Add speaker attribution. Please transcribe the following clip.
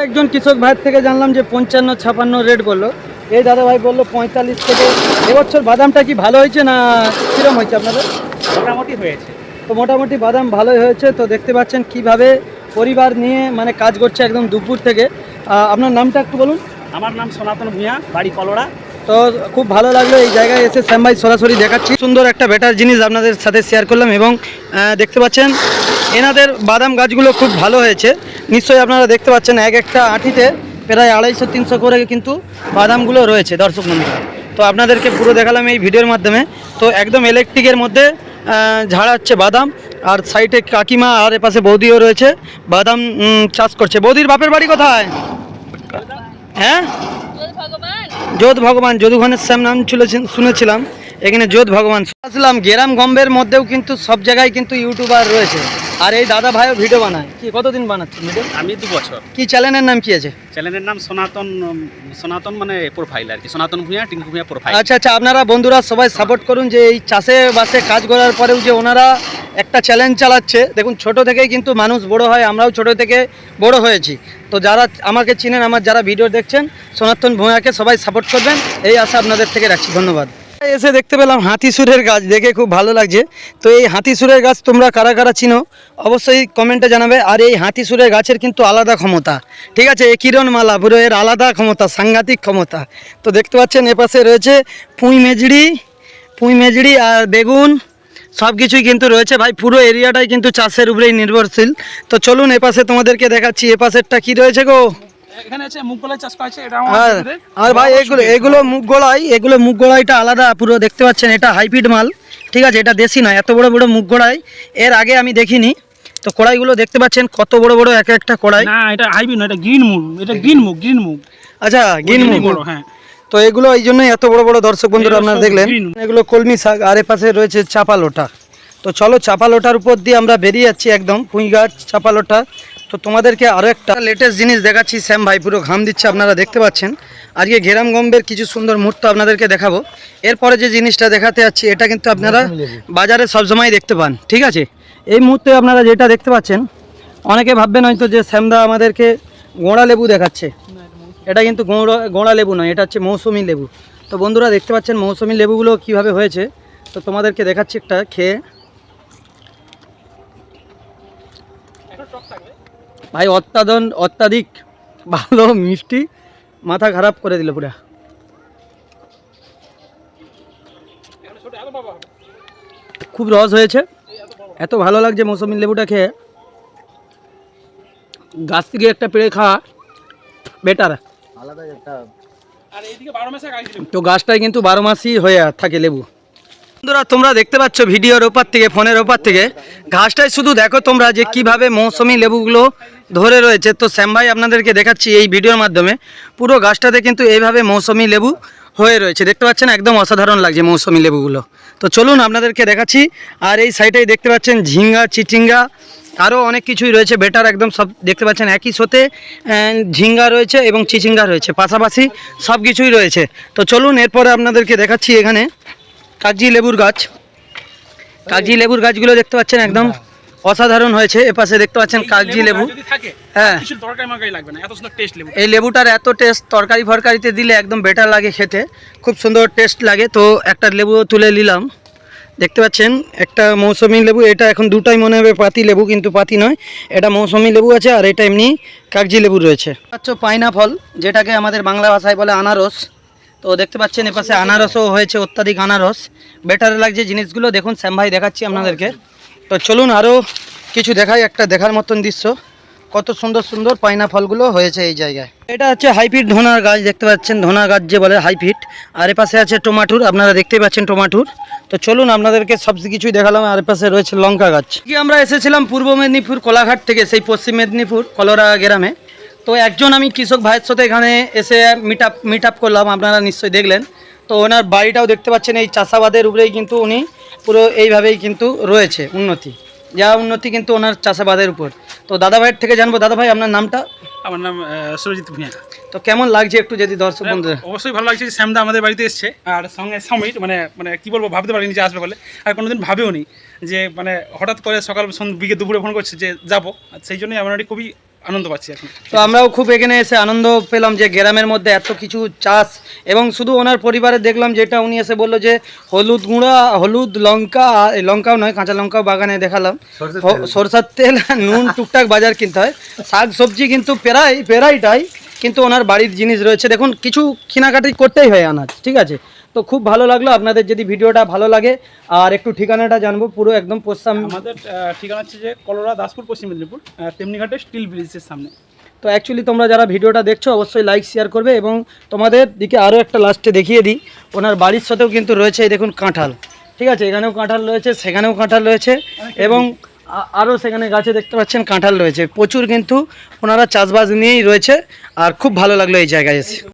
Speaker 1: একজন কৃষক ভাইয়ের থেকে জানলাম যে পঞ্চান্ন ছাপান্ন রেট বলল। এই দাদা ভাই বলল পঁয়তাল্লিশ থেকে এবছর বাদামটা কি ভালো হয়েছে না কিরম হয়েছে আপনাদের?
Speaker 2: মোটামুটি হয়েছে।
Speaker 1: তো মোটামুটি বাদাম ভালোই হয়েছে তো দেখতে পাচ্ছেন কীভাবে পরিবার নিয়ে মানে কাজ করছে একদম দুপুর থেকে। আপনার নামটা একটু বলুন।
Speaker 2: আমার নাম সনাতন ভূঁয়া বাড়ি কলরা
Speaker 1: তো খুব ভালো লাগল এই জায়গায় এসে শ্যাম ভাই সরাসরি দেখাচ্ছি। সুন্দর একটা বেটার জিনিস আপনাদের সাথে শেয়ার করলাম এবং দেখতে পাচ্ছেন এনাদের বাদাম গাছগুলো খুব ভালো হয়েছে। নিশ্চয়ই আপনারা দেখতে পাচ্ছেন এক একটা আঁটিতে প্রায় আড়াইশো, তিনশো করে কিন্তু বাদামগুলো রয়েছে দর্শক বন্ধুরা তো আপনাদেরকে পুরো দেখালাম এই ভিডিওর মাধ্যমে। তো একদম ইলেকট্রিকের মধ্যে ঝাড়াচ্ছে বাদাম। আর সাইডে কাকিমা আর এপাশে বৌদিও রয়েছে। বাদাম চাষ করছে। বৌদির বাপের বাড়ি কোথায়? হ্যাঁ? যোধ ভগবান যদুখানের শ্যাম নাম ছিল শুনেছিলাম। এখানে যোধ ভগবান। আসলাম, গেরাম গম্বের মধ্যেও কিন্তু সব জায়গায় কিন্তু ইউটিউবার রয়েছে। আর এই দাদা ভাইও ভিডিও বানায়। কি কতদিন বানাচ্ছেন ভিডিও
Speaker 2: আমি দু বছর।
Speaker 1: কি চ্যানেলের নাম কি আছে?
Speaker 2: চ্যানেলের নাম সনাতন সনাতন মানে প্রোফাইল আর কি সনাতন ভূঁয়া টিঙ্কু ভূঁয়া প্রোফাইল
Speaker 1: আচ্ছা আচ্ছা আপনারা বন্ধুরা সবাই সাপোর্ট করুন যে এই চাষে বাসে কাজ করার পরেও যে ওনারা একটা চ্যালেঞ্জ চালাচ্ছে। দেখুন ছোট থেকেই কিন্তু মানুষ বড় হয় আমরাও ছোট থেকে বড় হয়েছি। তো যারা আমাকে চিনেন আমার যারা ভিডিও দেখছেন সনাতন ভূঁয়াকে সবাই সাপোর্ট করবেন এই আশা আপনাদের থেকে রাখছি। ধন্যবাদ। এসে দেখতে পেলাম হাতি সুরের গাছ, দেখে খুব ভালো লাগছে। তো এই হাতি সুরের গাছ তোমরা কারা কারা চিনো, অবশ্যই কমেন্টে জানাবে। আর এই হাতি সুরের গাছের কিন্তু আলাদা ক্ষমতা। ঠিক আছে এ কিরণমালা পুরো এর আলাদা ক্ষমতা, সাংঘাতিক ক্ষমতা। তো দেখতে পাচ্ছেন এপাশে রয়েছে পুঁই মেজড়ি পুঁই মেজড়ি আর বেগুন সব কিছুই কিন্তু রয়েছে। ভাই, পুরো এরিয়াটাই কিন্তু চাষের উপরেই নির্ভরশীল। তো চলুন এপাশে তোমাদেরকে দেখাচ্ছি এপাশেরটা কি রয়েছে গো?
Speaker 2: এখানে আছে মুগ কলাই চাষ করা আছে এটা
Speaker 1: আর আর ভাই এগুলো এগুলো মুগ এগুলো মুগ আলাদা পুরো দেখতে পাচ্ছেন এটা হাইব্রিড মাল ঠিক আছে এটা দেশি নয় এত বড় বড় মুগ এর আগে আমি দেখিনি তো কড়াইগুলো দেখতে পাচ্ছেন কত বড় বড় এক একটা কড়াই।
Speaker 2: না এটা হাইব্রিড না এটা গ্রিন মুগ এটা গ্রিন মুগ গ্রিন মুগ।
Speaker 1: আচ্ছা মুগ।
Speaker 2: হ্যাঁ।
Speaker 1: তো এগুলো এই জন্যই এত বড় বড় দর্শক বন্ধুরা আপনারা দেখলেন। এগুলো কলমি শাক আর এ পাশে রয়েছে চাপা লোটা তো চলো চাপা লোটার উপর দিয়ে আমরা বেরিয়ে যাচ্ছি একদম পুঁই গাছ চাপা লোটা তো তোমাদেরকে আরও একটা লেটেস্ট জিনিস দেখাচ্ছি। শ্যাম ভাই পুরো ঘাম দিচ্ছে আপনারা দেখতে পাচ্ছেন। আজকে ঘেরাম গম্বের কিছু সুন্দর মুহূর্ত আপনাদেরকে দেখাবো। এরপরে যে জিনিসটা দেখাতে যাচ্ছি এটা কিন্তু আপনারা বাজারে সবসময় দেখতে পান ঠিক আছে? এই মুহূর্তে আপনারা যেটা দেখতে পাচ্ছেন অনেকে ভাববেন হয়তো যে শ্যামদা আমাদেরকে গোঁড়া লেবু দেখাচ্ছে। এটা কিন্তু গোঁড়া গোড়া লেবু নয় এটা হচ্ছে মৌসুমি লেবু। তো বন্ধুরা দেখতে পাচ্ছেন মৌসুমি লেবুগুলো কীভাবে হয়েছে? তো তোমাদেরকে দেখাচ্ছি একটা খেয়ে ভাই অত্যাদন অত্যাধিক ভালো মিষ্টি মাথা খারাপ করে দিল পুরা। খুব রস হয়েছে। এত ভালো লাগছে মৌসুমি লেবুটা খেয়ে। গাছ থেকে একটা পেড়ে খাওয়া বেটার
Speaker 2: আর এইদিকে বারো মাসে গাছ
Speaker 1: তো গাছটাই কিন্তু বারো মাসই হয়ে থাকে লেবু। বন্ধুরা, তোমরা দেখতে পাচ্ছ ভিডিওর ওপার থেকে, ফোনের ওপার থেকে। ঘাসটাই শুধু দেখো তোমরা যে কীভাবে মৌসুমি লেবুগুলো ধরে রয়েছে। তো শ্যাম ভাই আপনাদেরকে দেখাচ্ছি এই ভিডিওর মাধ্যমে। পুরো গাছটাতে কিন্তু এইভাবে মৌসুমি লেবু হয়ে রয়েছে। দেখতে পাচ্ছেন, একদম অসাধারণ লাগছে মৌসুমি লেবুগুলো। তো চলুন আপনাদেরকে দেখাচ্ছি। আর এই সাইডেই দেখতে পাচ্ছেন ঝিঙ্গা, চিচিঙ্গা, আরও অনেক কিছুই রয়েছে। বেটার একদম সব দেখতে পাচ্ছেন একই সোতে ঝিঙ্গা রয়েছে এবং চিচিঙ্গা রয়েছে। পাশাপাশি সব কিছুই রয়েছে। তো চলুন এরপরে আপনাদেরকে দেখাচ্ছি এখানে। কাগজি লেবুর গাছ। কাগজি লেবুর গাছগুলো দেখতে পাচ্ছেন একদম অসাধারণ হয়েছে। এপাশে দেখতে পাচ্ছেন কাগজি লেবু। হ্যাঁ। এই লেবুটার এত টেস্ট তরকারি ফরকারিতে দিলে একদম বেটার লাগে খেতে। খুব সুন্দর টেস্ট লাগে। তো একটা লেবু তুলে নিলাম। দেখতে পাচ্ছেন একটা মৌসুমি লেবু। এটা এখন দুটাই মনে হবে পাতি লেবু কিন্তু পাতি নয়। এটা মৌসুমি লেবু আছে আর এটা এমনি কাগজি লেবু রয়েছে। আচ্ছা পাইনা ফল যেটাকে আমাদের বাংলা ভাষায় বলে আনারস। তো দেখতে পাচ্ছেন এপাশে আনারসও হয়েছে, অত্যাধিক আনারস। বেটার লাগছে জিনিসগুলো, দেখুন শ্যাম ভাই দেখাচ্ছি আপনাদেরকে। তো চলুন আরও কিছু দেখাই, একটা দেখার মতন দৃশ্য। কত সুন্দর সুন্দর পাইনা ফলগুলো হয়েছে এই জায়গায়। এটা হচ্ছে হাইপিট ধনার গাছ, দেখতে পাচ্ছেন, ধনা গাছ যে বলে হাইপিট আর এপাশে আছে টমাটুর, আপনারা দেখতেই পাচ্ছেন টমাটুর। তো চলুন, আপনাদেরকে সব কিছুই দেখালাম, আর এপাশে রয়েছে লঙ্কা গাছ। কি আমরা এসেছিলাম পূর্ব মেদিনীপুর, কোলাঘাট থেকে, সেই পশ্চিম মেদিনীপুর, কলোরা গ্রামে। তো একজন আমি কৃষক ভাইয়ের সাথে এখানে এসে মিট আপ মিট আপ করলাম আপনারা নিশ্চয়ই দেখলেন। তো ওনার বাড়িটাও দেখতে পাচ্ছেন এই চাষাবাদের উপরেই কিন্তু উনি পুরো এইভাবেই কিন্তু রয়েছে উন্নতি। যা উন্নতি কিন্তু ওনার চাষাবাদের উপর। তো দাদা ভাইয়ের থেকে জানব দাদা ভাই আপনার নামটা?
Speaker 2: আমার নাম সুরজিৎ ভূঁয়া
Speaker 1: তো কেমন লাগছে একটু যদি দর্শক বন্ধুরা?
Speaker 2: অবশ্যই ভালো লাগছে যে শ্যামদা আমাদের বাড়িতে এসছে। আর সঙ্গে সমীর মানে মানে কি বলব ভাবতে পারিনি যে আসবে বলে। আর কোনোদিন ভাবেও নি যে মানে হঠাৎ করে সকাল বিকে দুপুরে ফোন করছে যে যাব। আর সেই জন্যই আমার খুবই আনন্দ পাচ্ছি এখন।
Speaker 1: তো আমরাও খুব এখানে এসে আনন্দ পেলাম যে গ্রামের মধ্যে এত কিছু চাষ এবং শুধু ওনার পরিবারে দেখলাম যেটা উনি এসে বলল যে হলুদ গুঁড়া হলুদ লঙ্কা আর- লঙ্কাও নয় কাঁচা লঙ্কাও বাগানে দেখালাম। সরষার তেল। নুন টুকটাক বাজার কিনতে হয়। শাক সবজি কিন্তু প্রায় প্রায়টাই কিন্তু ওনার বাড়ির জিনিস রয়েছে। দেখুন কিছু কেনাকাটি করতেই হয় আনাজ ঠিক আছে? তো খুব ভালো লাগল। আপনাদের যদি ভিডিওটা ভালো লাগে আর একটু ঠিকানাটা জানব পুরো একদম পশ্চিম
Speaker 2: আমাদের ঠিকানা হচ্ছে যে কলোরা দাসপুর পশ্চিম মেদিনীপুর তেমনিঘাটে স্টিল ব্রিজের সামনে।
Speaker 1: তো অ্যাকচুয়ালি তোমরা যারা ভিডিওটা দেখছ অবশ্যই লাইক শেয়ার করবে এবং তোমাদের দিকে আরও একটা লাস্টে দেখিয়ে দিই। ওনার বাড়ির সাথেও কিন্তু রয়েছে এই দেখুন কাঁঠাল। ঠিক আছে এখানেও কাঁঠাল রয়েছে সেখানেও কাঁঠাল রয়েছে এবং আরও সেখানে গাছে দেখতে পাচ্ছেন কাঁঠাল রয়েছে। প্রচুর কিন্তু ওনারা চাষবাস নিয়েই রয়েছে আর খুব ভালো লাগল এই জায়গায় এসে।